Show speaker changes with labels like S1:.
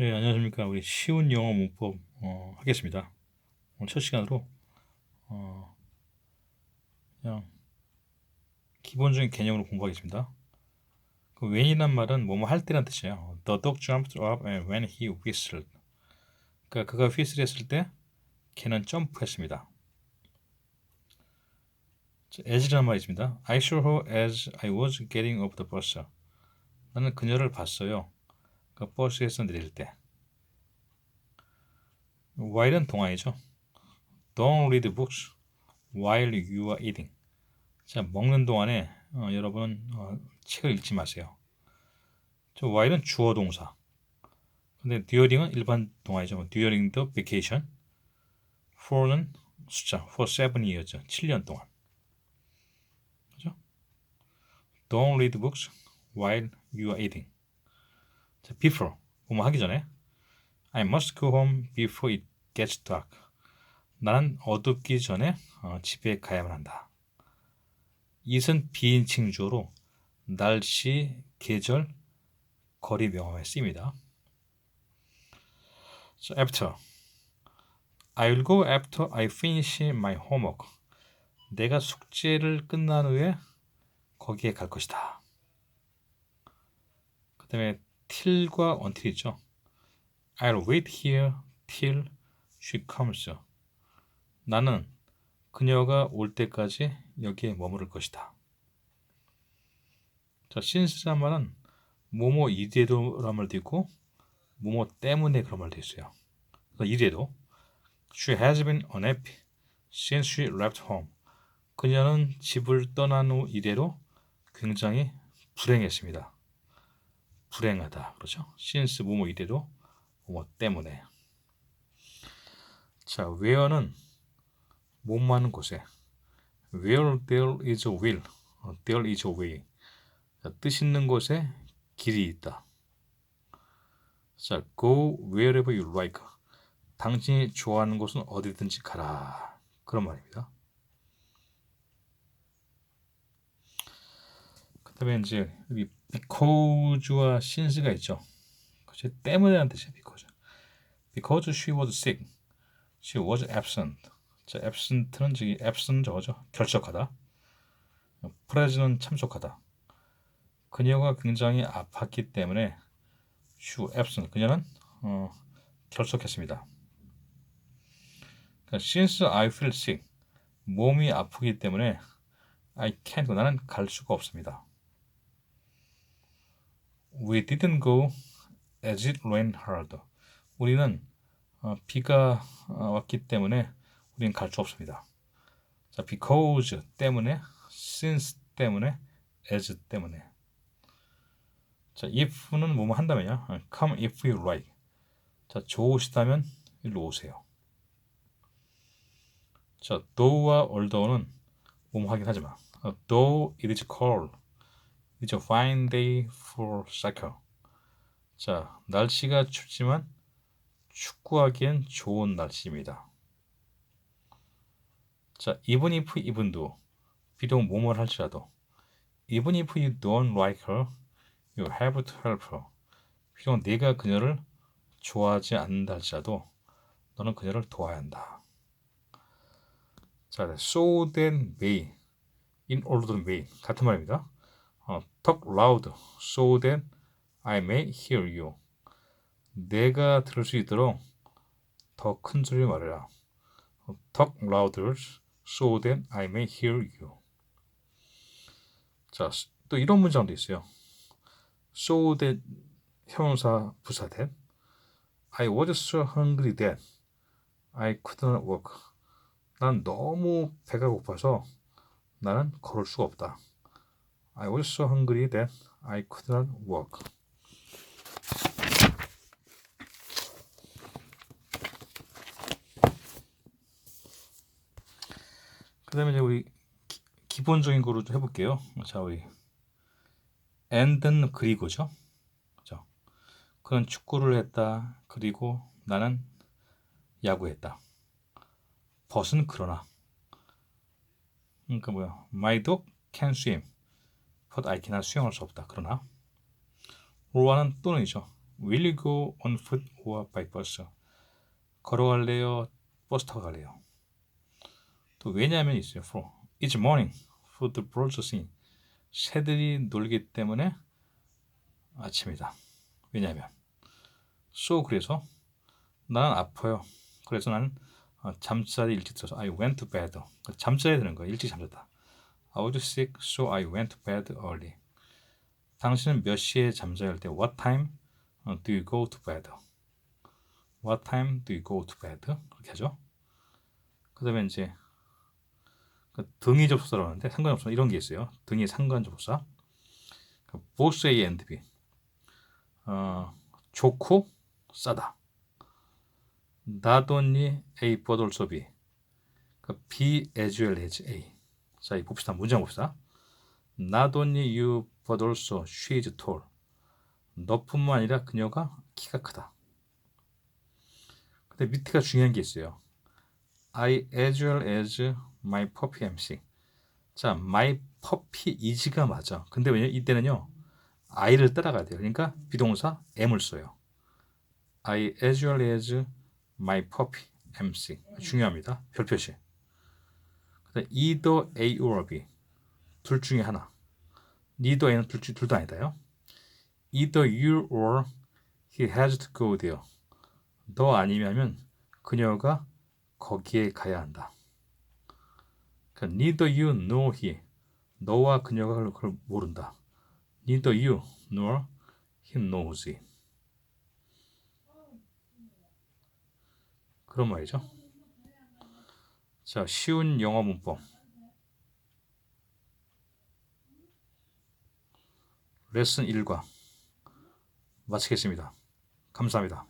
S1: 네, 안녕하십니까. 우리 쉬운 영어 문법 어, 하겠습니다. 오늘 첫 시간으로 어, 그냥 기본적인 개념으로 공부하겠습니다. 그 when이란 말은 뭐뭐 할 때란 뜻이에요. The dog jumped up and when he whistled. 그러니까 그가 휘슬 했을 때 걔는 점프했습니다. as라는 말이 있습니다. I saw her as I was getting off the bus. 나는 그녀를 봤어요. 그 버스에서 내릴 때. while은 동화이죠. Don't read books while you are eating. 자, 먹는 동안에 어, 여러분 어, 책을 읽지 마세요. 저 while은 주어 동사. 근데 during은 일반 동화이죠. during the vacation. for는 숫자, for seven years, 7년 동안. 그죠? Don't read books while you are eating. 자, before 뭐뭐 하기 전에 I must go home before it gets dark. 나는 어둡기 전에 어, 집에 가야만 한다. it은 비인칭 주어로 날씨, 계절, 거리 명함에 쓰입니다. So after I will go after I finish my homework. 내가 숙제를 끝난 후에 거기에 갈 것이다. 그 다음에 till과 until 있죠. I'll wait here till she comes. 나는 그녀가 올 때까지 여기에 머무를 것이다. 자, since란 말은 뭐뭐 이래도란 말도 있고 뭐뭐 때문에 그런 말도 있어요. 이래도 She has been unhappy since she left home. 그녀는 집을 떠난 후 이래로 굉장히 불행했습니다. 불행하다. 그렇죠? since 뭐뭐 이래로 뭐뭐 때문에. 자, where는 뭐뭐하는 곳에 where there is a will, there is a way. 자, 뜻 있는 곳에 길이 있다. 자, go wherever you like. 당신이 좋아하는 곳은 어디든지 가라. 그런 말입니다. 그 다음에 이제 여기 because와 since가 있죠. 그치? 때문에라는 뜻이에요. because. because she was sick. She was absent. 자, absent는 저기 absent 저거죠. 결석하다. present는 참석하다. 그녀가 굉장히 아팠기 때문에 she absent. 그녀는 어, 결석했습니다. 그러니까 since I feel sick. 몸이 아프기 때문에 I can't. 나는 갈 수가 없습니다. We didn't go as it rained hard. 우리는 어, 비가 어, 왔기 때문에 우리는 갈 수 없습니다. 자, because 때문에, since 때문에, as 때문에. 자, if는 뭐뭐 한다면요. Come if you like. 자, 좋으시다면 일로 오세요. 자, though와 although는 뭐뭐 하긴 하지만 though it is cold, it's a fine day for soccer. 자, 날씨가 춥지만 축구하기엔 좋은 날씨입니다. 자, even if even though 비록 뭐뭘 할지라도 even if you don't like her, you have to help her. 비록 네가 그녀를 좋아하지 않는다 할지라도 너는 그녀를 도와야 한다. 자, so that may, in order to may 같은 말입니다. 어, talk loud so that I may hear you. 내가 들을 수 있도록 더 큰 소리를 말해라. Talk louder so that I may hear you. 자, 또 이런 문장도 있어요. So that 형용사 부사 that I was so hungry that I could not walk. 난 너무 배가 고파서 나는 걸을 수가 없다. I was so hungry that I could not walk. 그 다음에 이제 우리 기, 기본적인 거로 좀 해볼게요. 자, 우리 and는 그리고죠. 그죠? 그는 축구를 했다. 그리고 나는 야구했다. 벗은 그러나. 그러니까 뭐야? My dog can swim, I cannot 수영할 수 없다. 그러나. or와는 또는이죠. Will you go on foot or by bus? 걸어갈래요? 버스 타고 갈래요? 또 왜냐하면 있어요. For it's morning for the birds to sing. 새들이 놀기 때문에 아침이다. 왜냐하면 so 그래서 나는 아파요. 그래서 나는 어, 잠자리 일찍 들어서 I went to bed. 잠자야 되는 거야. 일찍 잠잤다. I was sick, so I went to bed early. 당신은 몇 시에 잠자야 할 때 What time 어, do you go to bed? What time do you go to bed? 그렇게 하죠. 그 다음에 이제 그 등위 접속사라고 하는데 상관없어 이런 게 있어요. 등위 상관 접속사. 그 both A and B. 어, 좋고 싸다. Not only A but also B. 그 B as well as A. 자, 이 봅시다. 문장 봅시다. Not only you but also she is tall. 너뿐만 아니라 그녀가 키가 크다. 근데 밑에가 중요한 게 있어요. I as well as my puppy MC. 자, my puppy is가 맞아. 근데 왜냐 이때는요. I를 따라가야 돼요. 그러니까 비동사 am을 써요. I as well as my puppy MC. 중요합니다. 별표시. Either A or B. 둘 중에 하나. neither A는 둘, 중- 둘도 아니다요. either you or he has to go there. 너 아니면 그녀가 거기에 가야 한다. 그러니까 neither you nor he. 너와 그녀가 그걸 모른다. neither you nor he knows it. 그런 말이죠. 자, 쉬운 영어 문법. 레슨 1과 마치겠습니다. 감사합니다.